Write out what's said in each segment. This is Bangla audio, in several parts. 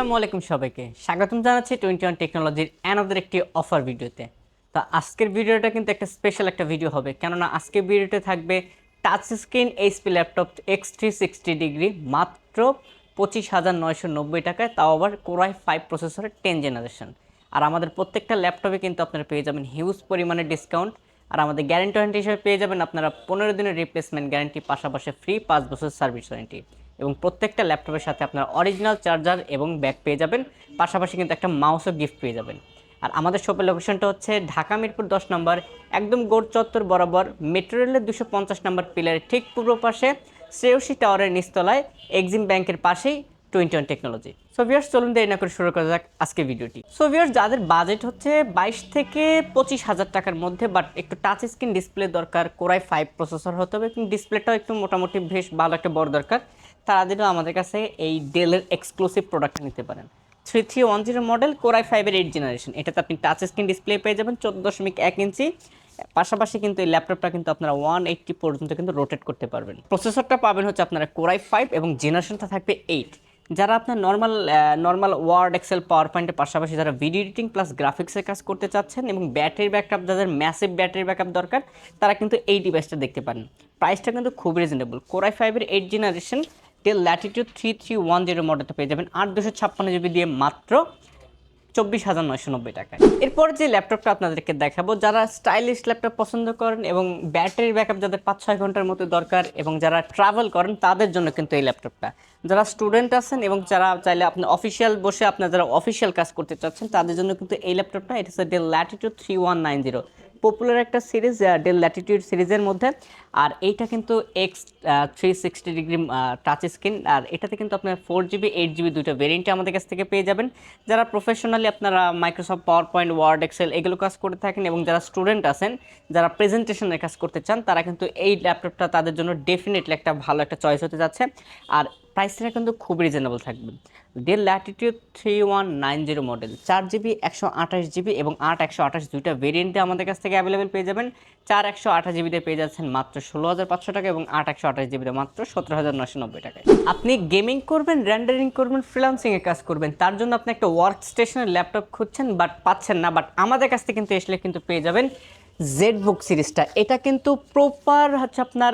আসসালামু আলাইকুম সবাইকে। স্বাগতম জানাচ্ছি টোয়েন্টি ওয়ান টেকনোলজির অ্যানাদের একটি অফার ভিডিওতে তো আজকের ভিডিওটা কিন্তু একটা স্পেশাল একটা ভিডিও হবে। কেননা আজকের ভিডিওতে থাকবে touch screen HP laptop x three sixty degree মাত্র পঁচিশ হাজার নয়শো নব্বই টাকায়, তাও আবার কোরাই ফাইভ প্রসেসরের টেন জেনারেশন আর আমাদের প্রত্যেকটা ল্যাপটপে কিন্তু আপনারা পেয়ে যাবেন হিউজ পরিমাণে ডিসকাউন্ট আর আমাদের গ্যারেন্টি ওয়ারেন্টি হিসেবে পেয়ে যাবেন আপনারা পনেরো দিনের রিপ্লেসমেন্ট গ্যারেন্টি পাশাপাশি ফ্রি পাঁচ বছর সার্ভিস ওয়ারেন্টি এবং প্রত্যেকটা ল্যাপটপের সাথে আপনার অরিজিনাল চার্জার এবং ব্যাগ পেয়ে যাবেন। পাশাপাশি কিন্তু একটা মাউসও গিফট পেয়ে যাবেন। আর আমাদের শপের লোকেশনটা হচ্ছে ঢাকা মিরপুর দশ নম্বর, একদম গোড় চত্বর বরাবর মেট্রো রেলের দুশো পঞ্চাশ নম্বর পিলারের ঠিক পূর্ব পাশে শ্রেয়সী টাওয়ারের নিচতলায় এক্সিম ব্যাংকের পাশেই twenty one technology so viewers চলুন দেরি না করে শুরু করা যাক আজকে ভিডিওটি সো ভিউয়ার্স যাদের বাজেট হচ্ছে বাইশ থেকে পঁচিশ হাজার টাকার মধ্যে বাট একটু টাচ স্ক্রিন ডিসপ্লে দরকার কোরাই ফাইভ প্রসেসর হতে হবে এবং ডিসপ্লেটাও একটু মোটামুটি বেশ ভালো একটা বড় দরকার। তারা দিলেও আমাদের কাছে এই ডেলের এক্সক্লুসিভ প্রোডাক্ট নিতে পারেন। Three three one zero model core i ফাইভের এইট জেনারেশন এটাতে আপনি টাচ স্ক্রিন ডিসপ্লে পেয়ে যাবেন চোদ্দ দশমিক এক ইঞ্চি। পাশাপাশি কিন্তু এই ল্যাপটপটা কিন্তু আপনারা ওয়ান এইটটি পর্যন্ত কিন্তু রোটেট করতে পারবেন। প্রসেসরটা পাবেন হচ্ছে আপনারা কোরাই ফাইভ এবং জেনারেশনটা থাকবে এইট যারা আপনার normal normal Word Excel power পয়েন্টের পাশাপাশি যারা ভিডিও এডিটিং প্লাস গ্রাফিক্সের কাজ করতে চাচ্ছেন এবং ব্যাটারি ব্যাকআপ যাদের ম্যাসিভ ব্যাটারি ব্যাকআপ দরকার, তারা কিন্তু এই ডিভাইসটা দেখতে পারেন। প্রাইসটা কিন্তু খুব রিজনেবল কোরাই ফাইভের eight generation Dell Latitude three three one zero মডেলটা পেয়ে যাবেন আট দুশো ছাপ্পান্ন জিবি দিয়ে মাত্র চব্বিশ হাজার নয়শো নব্বই টাকায়। এরপর যে ল্যাপটপটা আপনাদেরকে দেখাবো, যারা স্টাইলিশ ল্যাপটপ পছন্দ করেন এবং ব্যাটারির ব্যাকআপ যাদের পাঁচ ছয় ঘণ্টার মতো দরকার এবং যারা ট্রাভেল করেন, তাদের জন্য কিন্তু এই ল্যাপটপটা। যারা স্টুডেন্ট আছেন এবং যারা চাইলে আপনি অফিসিয়াল বসে আপনার যারা অফিসিয়াল কাজ করতে চাচ্ছেন, তাদের জন্য কিন্তু এই ল্যাপটপটা, এটা হচ্ছে Dell Latitude three one nine zero popular একটা সিরিজ ডেল ল্যাটিটিউড সিরিজের মধ্যে। আর এইটা কিন্তু x three sixty degree touch screen আর এটাতে কিন্তু আপনার ফোর জিবি এইট জিবি দুটো ভেরিয়েন্টে আমাদের কাছ থেকে পেয়ে যাবেন। যারা প্রফেশনালি আপনারা Microsoft PowerPoint Word Excel এগুলো কাজ করে থাকেন এবং যারা স্টুডেন্ট আছেন, যারা প্রেজেন্টেশনের কাজ করতে চান, তারা কিন্তু এই ল্যাপটপটা তাদের জন্য ডেফিনেটলি একটা ভালো একটা চয়েস হতে যাচ্ছে। আর প্রাইসটা কিন্তু খুব রিজনেবল থাকবে। Dell Latitude three one nine zero model চার জিবি একশো আঠাশ জিবি এবং আট একশো আঠাশ দুইটা ভেরিয়েন্টে আমাদের কাছ থেকে অ্যাভেলেবেল পেয়ে যাবেন। চার একশো আঠাশ জিবিতে পেয়ে যাচ্ছেন মাত্র ষোলো হাজার পাঁচশো টাকা এবং আট একশো আঠাশ জিবিতে মাত্র সতেরো হাজার নশো নব্বই টাকায়। আপনি গেমিং করবেন র্যান্ডারিং করবেন ফ্রিলান্সিংয়ে কাজ করবেন, তার জন্য আপনি একটা ওয়ার্ক স্টেশনের ল্যাপটপ খুঁজছেন বাট পাচ্ছেন না বাট আমাদের কাছ থেকে কিন্তু এসলে কিন্তু পেয়ে যাবেন জেড বুক সিরিজটা এটা কিন্তু প্রপার হচ্ছে আপনার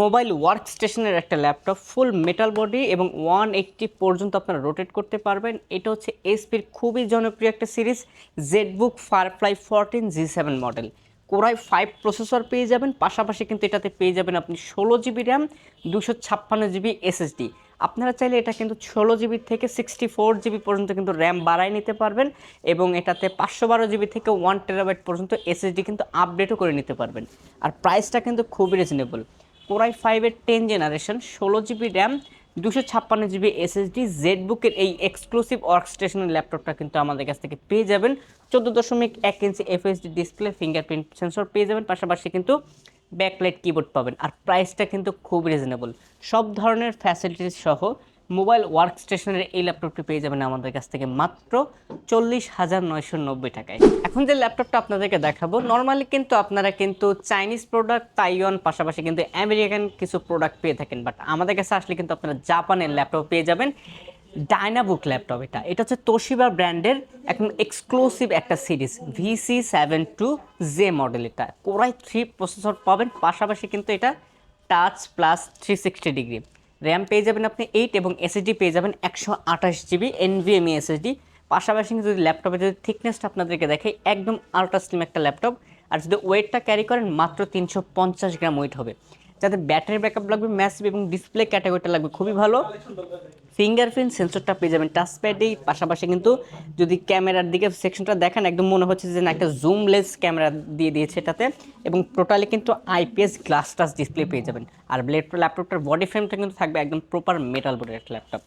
মোবাইল ওয়ার্ক স্টেশনের একটা ল্যাপটপ ফুল মেটাল বডি এবং ওয়ান এইট্টি পর্যন্ত আপনারা রোটেট করতে পারবেন। এটা হচ্ছে এসপির খুবই জনপ্রিয় একটা series ZBook Firefly fourteen G seven model core i five processor পেয়ে যাবেন, পাশাপাশি কিন্তু এটাতে পেয়ে যাবেন আপনি ষোলো জিবি র্যাম দুশো ছাপ্পান্ন জিবি এসএসডি আপনারা চাইলে এটা কিন্তু ষোলো জিবি থেকে সিক্সটি ফোর জিবি পর্যন্ত কিন্তু র্যাম বাড়ায় নিতে পারবেন এবং এটাতে পাঁচশো বারো জিবি থেকে ওয়ান টেরাবাইট পর্যন্ত এসএসডি কিন্তু আপডেটও করে নিতে পারবেন। আর প্রাইসটা কিন্তু খুবই রিজনেবল কোরাই ফাইভের টেন জেনারেশন ষোলো জিবি র্যাম দুশো ছাপ্পান্ন জিবি এসএসডি জেড বুকের এই এক্সক্লুসিভ ওয়ার্ক স্টেশনের ল্যাপটপটা কিন্তু আমাদের কাছ থেকে পেয়ে যাবেন। চোদ্দ দশমিক এক inch FSD display fingerprint sensor পেয়ে যাবেন, পাশাপাশি কিন্তু ব্যাকলাইট কিবোর্ড পাবেন। আর প্রাইসটা কিন্তু খুব রিজনেবল সব ধরনের ফ্যাসিলিটিস সহ মোবাইল ওয়ার্ক স্টেশনের এই ল্যাপটপটি পেয়ে যাবেন আমাদের কাছ থেকে মাত্র চল্লিশ হাজার নয়শো নব্বই টাকায়। এখন যে ল্যাপটপটা আপনাদেরকে দেখাবো নর্মালি কিন্তু আপনারা কিন্তু চাইনিজ প্রোডাক্ট তাইওয়ান পাশাপাশি কিন্তু আমেরিকান কিছু প্রোডাক্ট পেয়ে থাকেন। বাট আমাদের কাছে আসলে কিন্তু আপনারা জাপানের ল্যাপটপ পেয়ে যাবেন। ডায়নাবুক ল্যাপটপ এটা। এটা হচ্ছে তোশিবা ব্র্যান্ডের একদম এক্সক্লুসিভ একটা series VC seven two J model এটা। কোরাই থ্রি প্রসেসর পাবেন, পাশাপাশি কিন্তু এটা touch plus three sixty degree RAM পেয়ে যাবেন আপনি এইট এবং এসএসডি পেয়ে যাবেন একশো আঠাশ জিবি এনভিএমই এসএসডি পাশাপাশি যদি ল্যাপটপে যদি থিকনেসটা আপনাদেরকে দেখে একদম আলট্রা স্লিম একটা ল্যাপটপ আর যদি ওয়েটটা ক্যারি করেন, মাত্র তিনশো পঞ্চাশ গ্রাম ওয়েট হবে। যাতে ব্যাটারি ব্যাকআপ লাগবে ম্যাসিভ এবং ডিসপ্লে ক্যাটাগরিটা লাগবে, খুবই ভালো। ফিঙ্গারপ্রিন্ট সেন্সরটা পেয়ে যাবেন টাচপ্যাডেই পাশাপাশি কিন্তু যদি ক্যামেরার দিকে সেকশনটা দেখেন, একদম মনে হচ্ছে যে না, একটা জুম জুমলেস ক্যামেরা দিয়ে দিয়েছে এটাতে। এবং টোটালি কিন্তু আইপিএস গ্লাস টাচ ডিসপ্লে পেয়ে যাবেন। আর ল্যাপটপটার বডি ফ্রেমটা কিন্তু থাকবে একদম প্রপার মেটাল বোর্ডের একটা ল্যাপটপ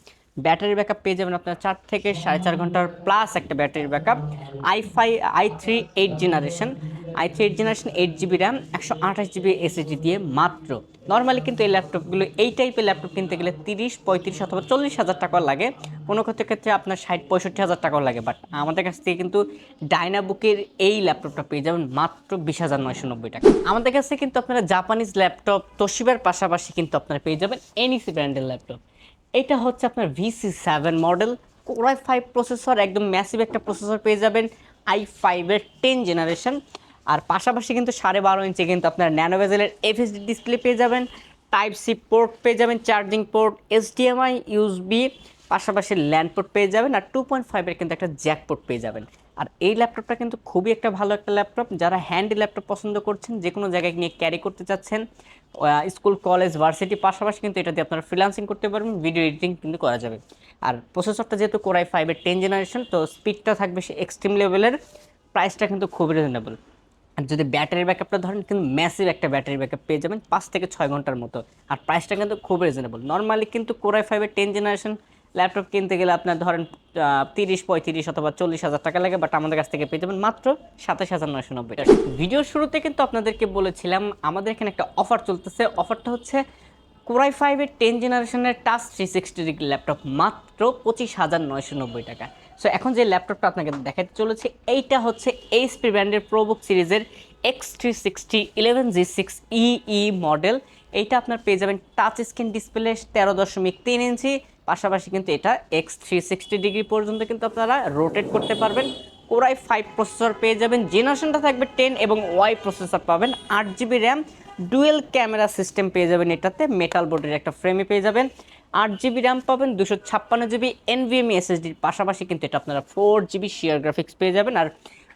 ব্যাটারি ব্যাকআপ পেয়ে যাবেন আপনার চার থেকে সাড়ে চার ঘণ্টার প্লাস একটা battery backup I phi i three eight generation i three eight generation eight GB RAM একশো আঠাশ জিবি এসএসডি দিয়ে মাত্র নর্মালি কিন্তু এই ল্যাপটপগুলো এই টাইপের ল্যাপটপ কিনতে গেলে তিরিশ, পঁয়ত্রিশ অথবা চল্লিশ হাজার টাকা লাগে। কোনো ক্ষেত্রে ক্ষেত্রে আপনার ষাট, পঁয়ষট্টি হাজার টাকাও লাগে বাট আমাদের কাছ থেকে কিন্তু ডাইনাবুকের এই ল্যাপটপটা পেয়ে যাবেন মাত্র বিশ হাজার নয়শো নব্বই টাকা। আমাদের কাছে কিন্তু আপনারা জাপানিজ ল্যাপটপ তোশিবার পাশাপাশি কিন্তু আপনারা পেয়ে যাবেন এনইসি ব্র্যান্ডের ল্যাপটপ এটা হচ্ছে আপনার VC seven model core i five processor একদম ম্যাসিভ একটা প্রসেসর পেয়ে যাবেন আই ফাইভের টেন জেনারেশন আর পাশাপাশি কিন্তু সাড়ে বারো ইঞ্চি কিন্তু আপনার ন্যানো ভেজেলের এফএসডি ডিসপ্লে পেয়ে যাবেন টাইপ সি পোর্ট পেয়ে যাবেন চার্জিং পোর্ট এইচডিএমআই ইউএসবি পাশাপাশি ল্যান্ড পোর্ট পেয়ে যাবেন আর টু পয়েন্ট ফাইভের কিন্তু একটা জ্যাক পোর্ট পেয়ে যাবেন। আর এই ল্যাপটপটা কিন্তু খুবই একটা ভালো একটা ল্যাপটপ যারা হ্যান্ডি ল্যাপটপ পছন্দ করছেন, যে কোনো জায়গায় নিয়ে ক্যারি করতে চাচ্ছেন স্কুল কলেজ ভার্সিটি পাশাপাশি কিন্তু এটা দিয়ে আপনারা ফ্রিলান্সিং করতে পারবেন ভিডিও এডিটিং কিন্তু করা যাবে। আর প্রসেসরটা যেহেতু কোরাই ফাইভের টেন জেনারেশন তো স্পিডটা থাকবে সে এক্সট্রিম লেভেলের প্রাইসটা কিন্তু খুবই রিজনেবল আর যদি ব্যাটারি ব্যাকআপটা ধরেন, কিন্তু ম্যাসিভ একটা ব্যাটারি ব্যাকআপ পেয়ে যাবেন পাঁচ থেকে ছয় ঘণ্টার মতো। আর প্রাইসটা কিন্তু খুব রিজনেবল নর্মালি কিন্তু কোরাই ফাইভের টেন জেনারেশন ল্যাপটপ কিনতে গেলে আপনার ধরেন তিরিশ, পঁয়ত্রিশ অথবা চল্লিশ হাজার টাকা লাগে বাট আমাদের কাছ থেকে পেয়ে যাবেন মাত্র সাতাশ হাজার নয়শো নব্বই ভিডিওর শুরুতে কিন্তু আপনাদেরকে বলেছিলাম, আমাদের এখানে একটা অফার চলতেছে। অফারটা হচ্ছে কোরাই ফাইভের টেন জেনারেশনের touch three sixty degree laptop মাত্র পঁচিশ হাজার নয়শো নব্বই টাকা। সো এখন যে ল্যাপটপটা আপনাকে দেখাতে চলেছে, এইটা হচ্ছে এইচপি ব্র্যান্ডের প্রোবুক সিরিজের x three sixty eleven G six EE model এইটা আপনার পেয়ে যাবেন টাচ স্ক্রিন ডিসপ্লে তেরো দশমিক তিন ইঞ্চি। পাশাপাশি কিন্তু এটা এক্স থ্রি সিক্সটি ডিগ্রি পর্যন্ত কিন্তু আপনারা রোটেট করতে পারবেন। কোরাই ফাইভ প্রসেসর পেয়ে যাবেন। জেনারেশনটা থাকবে টেন এবং ওয়াই প্রসেসর পাবেন। আট GB RAM, dual camera system পেয়ে যাবেন এটাতে। মেটাল বোর্ডের একটা ফ্রেমে পেয়ে যাবেন। আট জিবি র্যাম পাবেন, দুশো ছাপ্পান্ন জিবি এনভিএমই এসএসডির পাশাপাশি কিন্তু এটা আপনারা ফোর জিবি শেয়ার গ্রাফিক্স পেয়ে যাবেন। আর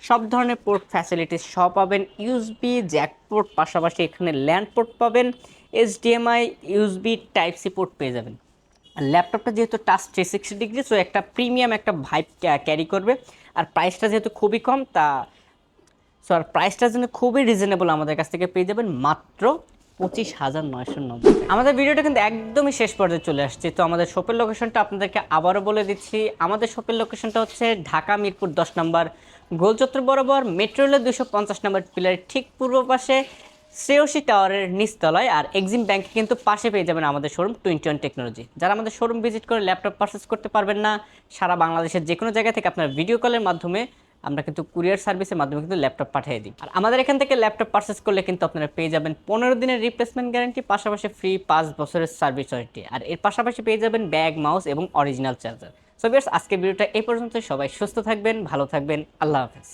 সব ধরনের পোর্ট ফ্যাসিলিটিস সব পাবেন। ইউএসবি জ্যাক পোর্ট পাশাপাশি এখানে ল্যান্ড পোর্ট পাবেন। HDMI USB type C port পেয়ে যাবেন। ল্যাপটপটা যেহেতু touch three sixty degree so একটা প্রিমিয়াম একটা ভাইব ক্যারি করবে। আর প্রাইসটা যেহেতু খুবই কম, তা সো আর প্রাইসটা জন্য খুবই রিজনেবল আমাদের কাছ থেকে পেয়ে যাবেন মাত্র পঁচিশ হাজার নয়শো নব্বই আমাদের ভিডিওটা কিন্তু একদমই শেষ পর্যায়ে চলে আসছে, তো আমাদের শপের লোকেশনটা আপনাদেরকে আবারও বলে দিচ্ছি। আমাদের শপের লোকেশনটা হচ্ছে ঢাকা মিরপুর দশ নম্বর গোলচত্র বরাবর মেট্রো রেলের দুশো পঞ্চাশ নম্বর পিলারের ঠিক পূর্ব পাশে। শ্রেয়সী টাওয়ারের নিচতলায় আর এক্সিম ব্যাংকে কিন্তু পাশে পেয়ে যাবেন আমাদের শোরুম টোয়েন্টি ওয়ান টেকনোলজি যারা আমাদের শোরুম ভিজিট করে ল্যাপটপ পারচেস করতে পারবেন না, সারা বাংলাদেশের যে কোনো জায়গা থেকে আপনার ভিডিও কলের মাধ্যমে আমরা কিন্তু কুরিয়ার সার্ভিসের মাধ্যমে কিন্তু ল্যাপটপ পাঠিয়ে দিই। আর আমাদের এখান থেকে ল্যাপটপ পারচেস করলে কিন্তু আপনারা পেয়ে যাবেন পনেরো দিনের রিপ্লেসমেন্ট গ্যারান্টি পাশাপাশি ফ্রি পাঁচ বছরের সার্ভিস ওয়ারেন্টি আর এর পাশাপাশি পেয়ে যাবেন ব্যাগ মাউস এবং অরিজিনাল চার্জার সো বিয়ার্স আজকের ভিডিওটা এই পর্যন্ত সবাই সুস্থ থাকবেন, ভালো থাকবেন। আল্লাহ হাফেজ।